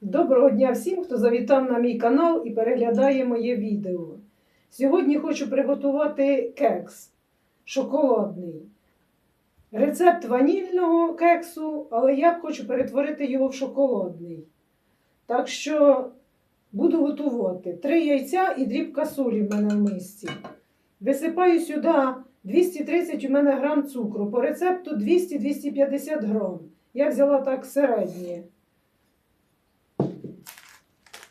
Доброго дня всім, хто завітав на мій канал і переглядає моє відео. Сьогодні хочу приготувати кекс шоколадний. Рецепт ванільного кексу, але я хочу перетворити його в шоколадний. Так що буду готувати 3 яйця і дрібка солі в мене в мисці. Висипаю сюди 230 у мене грам цукру. По рецепту 200-250 грам. Я взяла так середнє.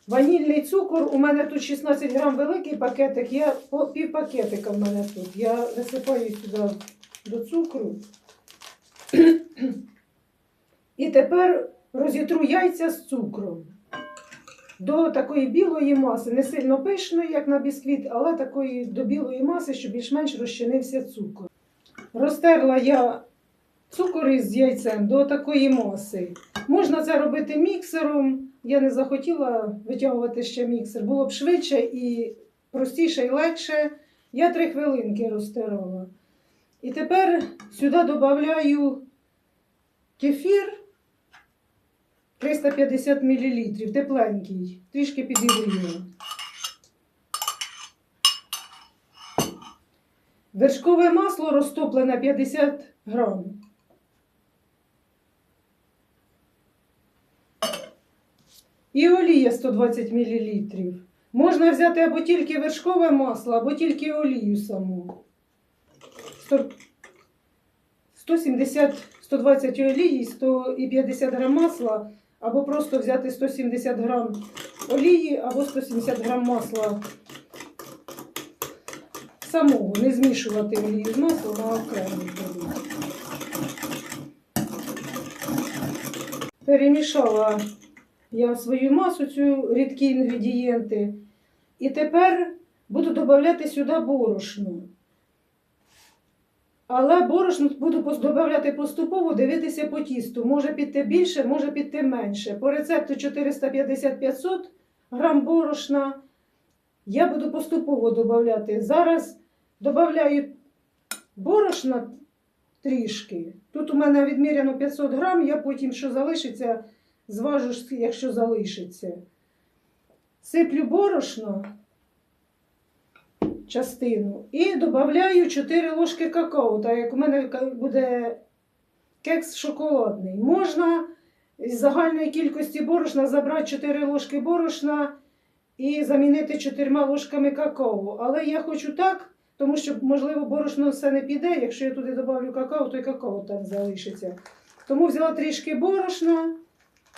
Ванільний цукор, у мене тут 16 грам великий пакетик, я по пів пакетика в мене тут. Я висипаю сюди до цукру. І тепер розітру яйця з цукром. До такої білої маси, не сильно пишної, як на бісквіт, але такої до білої маси, щоб більш-менш розчинився цукор. Розтерла я цукор із яйцем до такої маси. Можна це робити міксером. Я не захотіла витягувати ще міксер. Було б швидше і простіше і легше. Я три хвилинки розтирала. І тепер сюди додаю кефір 350 мл, тепленький, трішки підігрію. Вершкове масло розтоплене 50 грам. І олія 120 мл. Можна взяти або тільки вершкове масло, або тільки олію саму. 170, 120 олії, 150 грам масла, або просто взяти 170 грам олії, або 170 грам масла самого, не змішувати олію з маслом, а окремо. Перемішала я свою масу, цю рідкі інгредієнти. І тепер буду додавати сюди борошно. Але борошно буду додавати поступово, дивитися по тісту. Може піти більше, може піти менше. По рецепту 450-500 грам борошна. Я буду поступово додавати. Зараз додаю борошна трішки. Тут у мене відміряно 500 грам, я потім, що залишиться, зважу, якщо залишиться. Сиплю борошно частину і додаю 4 ложки какао, так як у мене буде кекс шоколадний. Можна з загальної кількості борошна забрати 4 ложки борошна і замінити 4 ложками какао. Але я хочу так, тому що, можливо, борошно все не піде. Якщо я туди додавлю какао, то й какао там залишиться. Тому взяла трішки борошна,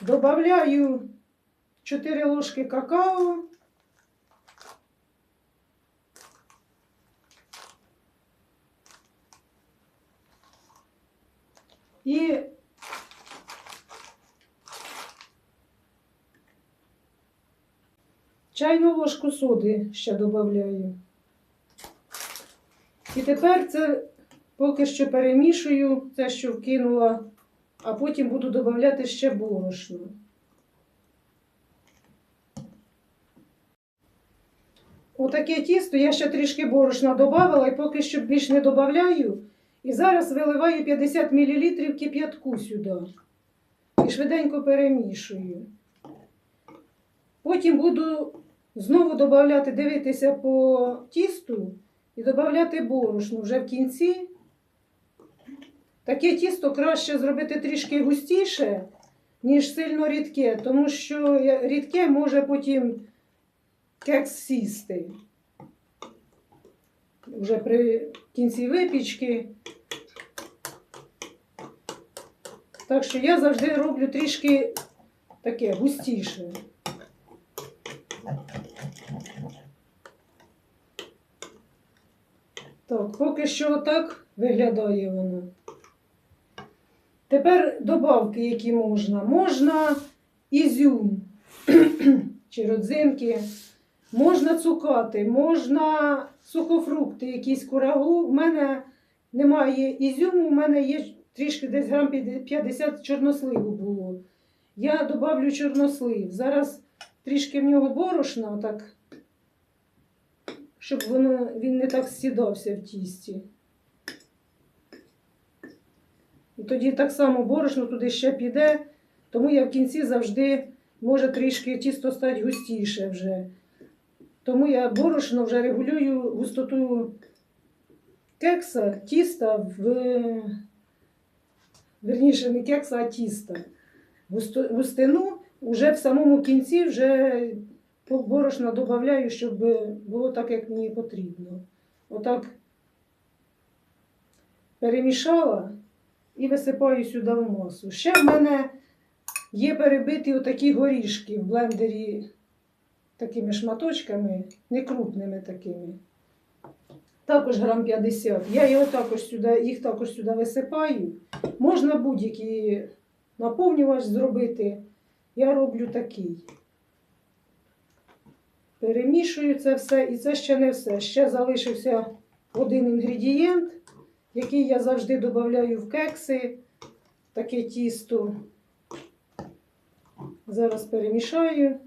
додаю 4 ложки какао. І чайну ложку соди ще додаю. І тепер це поки що перемішую те, що вкинула, а потім буду додавати ще борошно. Отаке тісто я ще трішки борошна додавала і поки що більш не додаю. І зараз виливаю 50 мл кип'ятку сюди. І швиденько перемішую. Потім буду знову додавати, дивитися по тісту і додавати борошно вже в кінці. Таке тісто краще зробити трішки густіше, ніж сильно рідке, тому що рідке може потім кекс сісти. Вже при кінці випічки. Так що я завжди роблю трішки таке густіше. Так, поки що так виглядає воно. Тепер добавки, які можна. Можна ізюм чи родзинки, можна цукати, можна сухофрукти, якісь курагу. У мене немає ізюму, у мене є трішки десь грам 50 чорносливу було. Я добавлю чорнослив. Зараз трішки в нього борошна, так, щоб воно, він не так сідався в тісті. І тоді так само борошно туди ще піде, тому я в кінці завжди може трішки тісто стати густіше вже. Тому я борошно вже регулюю густоту кекса, тіста в. Верніше, не кекса, а тіста. Густину вже в самому кінці вже борошна додаю, щоб було так, як мені потрібно. Отак перемішала і висипаю сюди в масу. Ще в мене є перебиті отакі горішки в блендері такими шматочками, не крупними такими. Також грам 50. Я його також сюди, їх також сюди висипаю. Можна будь-який наповнювач зробити. Я роблю такий. Перемішую це все, і це ще не все. Ще залишився один інгредієнт, який я завжди додаю в кекси, таке тісто. Зараз перемішаю.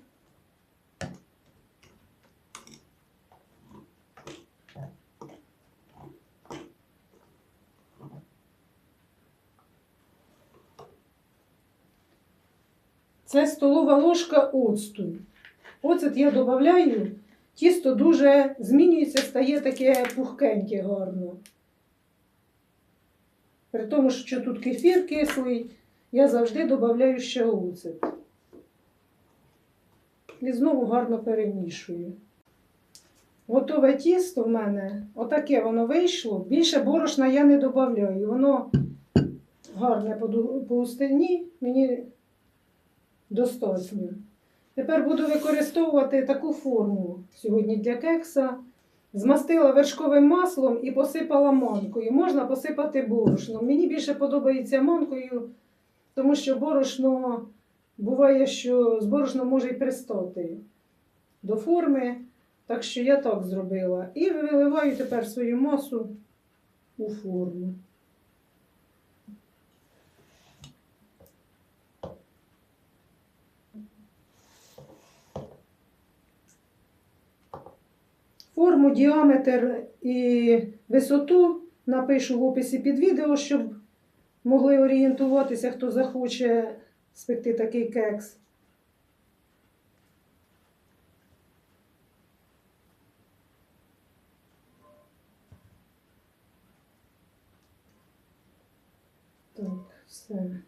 Це столова ложка оцту. Оцет я додаю, тісто дуже змінюється, стає таке пухкеньке гарно. При тому, що тут кефір кислий, я завжди додаю ще оцет. І знову гарно перемішую. Готове тісто в мене, отаке воно вийшло. Більше борошна я не додаю. Воно гарне по густині, мені достатньо. Тепер буду використовувати таку форму сьогодні для кекса. Змастила вершковим маслом і посипала манкою. Можна посипати борошном. Мені більше подобається манкою, тому що борошно буває, що з борошном може й пристати до форми. Так що я так зробила. І виливаю тепер свою масу у форму. Форму, діаметр і висоту напишу в описі під відео, щоб могли орієнтуватися, хто захоче спекти такий кекс. Так, все.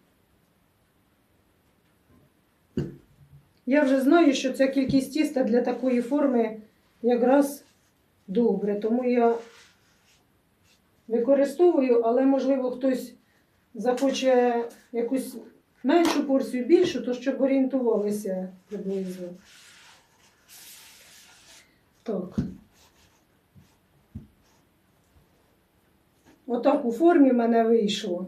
Я вже знаю, що ця кількість тіста для такої форми якраз добре, тому я використовую, але можливо хтось захоче якусь меншу порцію, більшу, то щоб орієнтувалися приблизно. Так. Отак у формі в мене вийшло.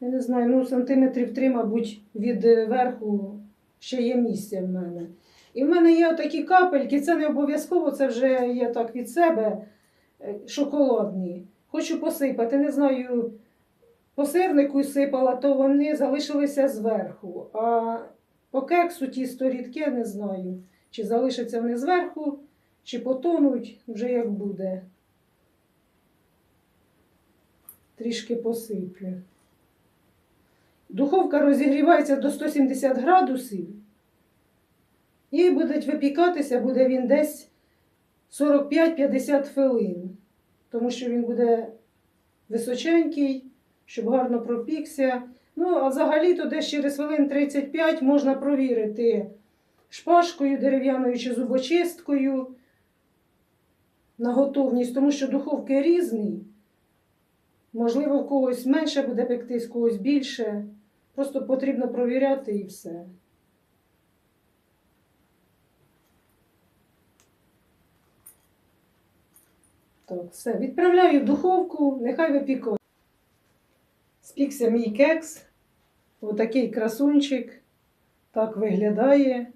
Я не знаю, ну сантиметрів три, мабуть, від верху ще є місце в мене. І в мене є такі капельки, це не обов'язково, це вже я так від себе е, шоколадні. Хочу посипати. Не знаю, по сирнику сипала, то вони залишилися зверху. А по кексу тісто рідке не знаю, чи залишаться вони зверху, чи потонуть, вже як буде. Трішки посиплю. Духовка розігрівається до 170 градусів. І буде випікатися, буде він десь 45-50 хвилин, тому що він буде височенький, щоб гарно пропікся. Ну, а взагалі-то десь через хвилин 35 можна провірити шпажкою дерев'яною чи зубочисткою на готовність, тому що духовки різні. Можливо, в когось менше буде пектись, в когось більше. Просто потрібно провіряти і все. Так, все. Відправляю в духовку, нехай випікає. Спікся мій кекс. Отакий красунчик. Так виглядає.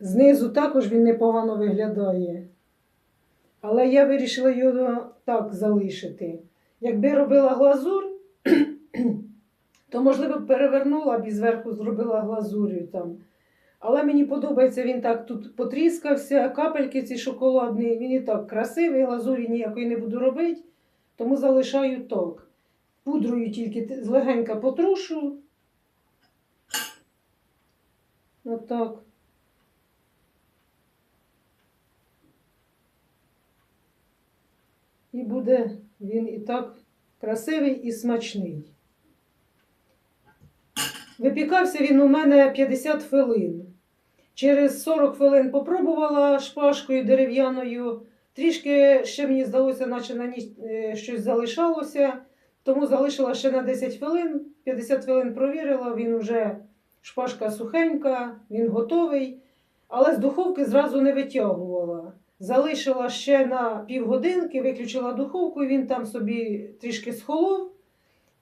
Знизу також він непогано виглядає. Але я вирішила його так залишити. Якби робила глазур, то, можливо, перевернула б і зверху зробила глазурю там. Але мені подобається, він так тут потріскався, капельки ці шоколадні, він і так красивий, глазурі ніякої не буду робити, тому залишаю так. Пудрою тільки злегенька потрушу Отак. І буде він і так красивий і смачний. Випікався він у мене 50 хвилин. Через 40 хвилин попробувала шпажкою дерев'яною. Трішки ще мені здалося, наче на ній е, щось залишалося, тому залишила ще на 10 хвилин. 50 хвилин провірила, він вже шпажка сухенька, він готовий, але з духовки зразу не витягувала. Залишила ще на півгодинки, виключила духовку, він там собі трішки схолов.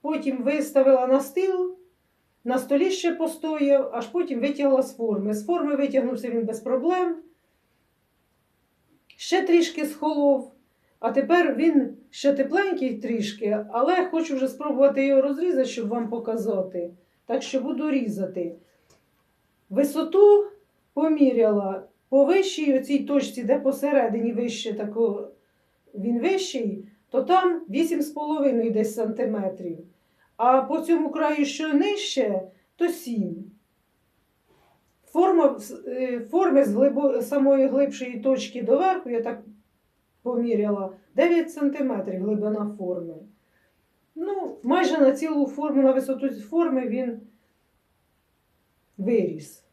Потім виставила на стіл, на столі ще постояв, аж потім витягла з форми. З форми витягнувся він без проблем. Ще трішки схолов. А тепер він ще тепленький трішки, але хочу вже спробувати його розрізати, щоб вам показати. Так що буду різати. Висоту поміряла по вищій оцій точці, де посередині вище тако, він вищий, то там 8,5 десь сантиметрів. А по цьому краю, що нижче, то 7. Форма, е, форми з глибо, самої глибшої точки до верху, я так поміряла, 9 сантиметрів глибина форми. Ну, майже на цілу форму, на висоту форми він виріс.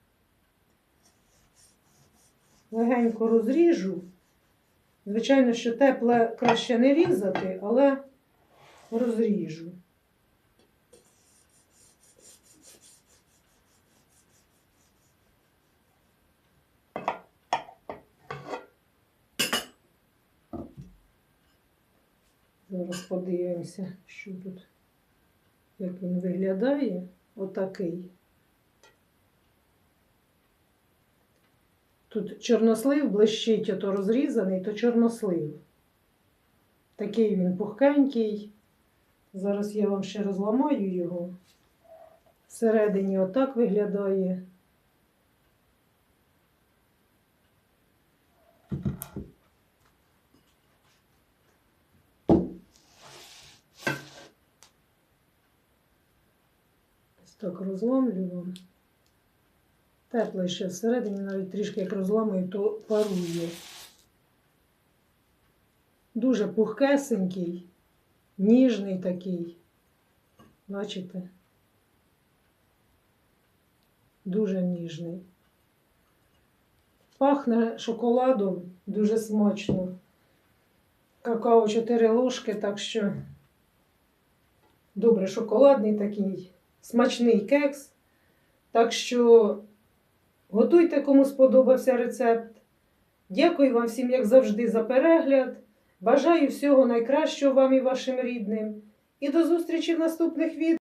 Легенько розріжу. Звичайно, що тепле краще не різати, але розріжу. Зараз подивимося, що тут, як він виглядає. Отакий. Тут чорнослив блищить, ото розрізаний, то чорнослив. Такий він пухкенький. Зараз я вам ще розламаю його. Всередині отак виглядає. Так розломлю вам. Теплий ще всередині, навіть трішки як розламую, то парує. Дуже пухкесенький, ніжний такий. Бачите? Дуже ніжний. Пахне шоколадом дуже смачно. Какао 4 ложки, так що добре шоколадний такий, смачний кекс. Так що готуйте, кому сподобався рецепт. Дякую вам всім, як завжди, за перегляд. Бажаю всього найкращого вам і вашим рідним. І до зустрічі в наступних відео.